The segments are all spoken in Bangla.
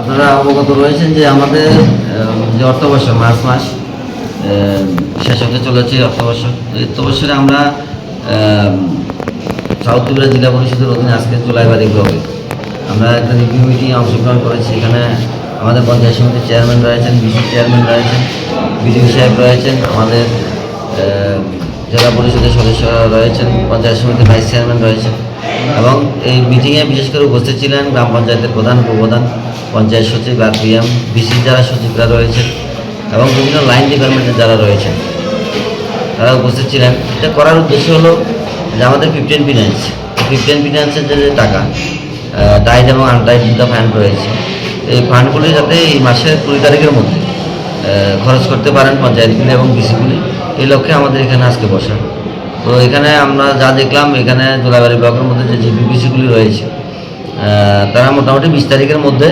আপনারা অবগত রয়েছেন যে আমাদের যে অর্থবর্ষ, মার্চ মাস শেষ হতে চলেছে অর্থবর্ষ। অর্থবর্ষে আমরা সাউথ ত্রিপুরা জেলা পরিষদের অধীনে আজকে জুলাইবাড়ি ব্লকে আমরা একটা রিভিউ মিটিংয়ে অংশগ্রহণ করেছি। এখানে আমাদের পঞ্চায়েত সমিতির চেয়ারম্যান রয়েছেন বিসি চেয়ারম্যান রয়েছেন বিডিও সাহেব রয়েছেন, আমাদের জেলা পরিষদের সদস্যরা রয়েছেন, পঞ্চায়েত সমিতির ভাইস চেয়ারম্যান রয়েছেন এবং এই মিটিংয়ে বিশেষ করে উপস্থিত ছিলেন গ্রাম পঞ্চায়েতের প্রধান, উপপ্রধান পঞ্চায়েত সচিব আর পিএম বিসির যারা সচিবরা রয়েছেন এবং বিভিন্ন লাইন ডিপার্টমেন্টের যারা রয়েছেন। তারা উপস্থিত ছিলেন। এটা করার উদ্দেশ্য হলো যে আমাদের ফিফটিন ফিনান্স ফিফটিন ফিনান্সের যে টাকা টাইট এবং আনটাইট দুটো ফান্ড রয়েছে। এই ফান্ডগুলি যাতে এই মাসের কুড়ি তারিখের মধ্যে খরচ করতে পারেন পঞ্চায়েতগুলি এবং বিসিগুলি এই লক্ষ্যে আমাদের এখানে আজকে বসা। তো এখানে আমরা যা দেখলাম, এখানে জোলাবাড়ি ব্লকের মধ্যে যে জিপিপিসিগুলি রয়েছে তারা মোটামুটি বিশ তারিখের মধ্যে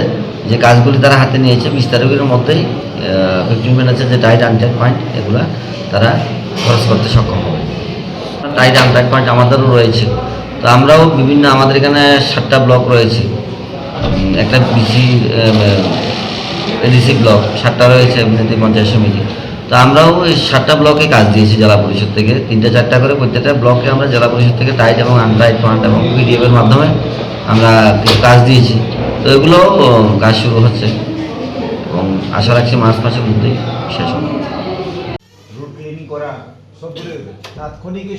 যে কাজগুলি তারা হাতে নিয়েছে, বিশ তারিখের মধ্যেই ফিফটিন মিনিটসের যে টাইট আনটাইট পয়েন্ট এগুলো তারা খরচ করতে সক্ষম হবে। টাইট আনটাইট পয়েন্ট আমাদেরও রয়েছে। তো আমরাও বিভিন্ন, আমাদের এখানে সাতটা ব্লক রয়েছে। একটা বিসি এডিসি ব্লক সাতটা রয়েছে, এমনিতে পঞ্চায়েত সমিতি। তো আমরাও এই সাতটা ব্লকে কাজ দিয়েছি জেলা পরিষদ থেকে। তিনটা চারটা করে প্রত্যেকটা ব্লকে আমরা জেলা পরিষদ থেকে টাইট এবং আনটাইট ফান্ড এবং পিডিএফ এর মাধ্যমে আমরা কাজ দিয়েছি। তো এগুলো কাজ শুরু হচ্ছে এবং আশা রাখছি মাস মাসের মধ্যেই শেষ হবে।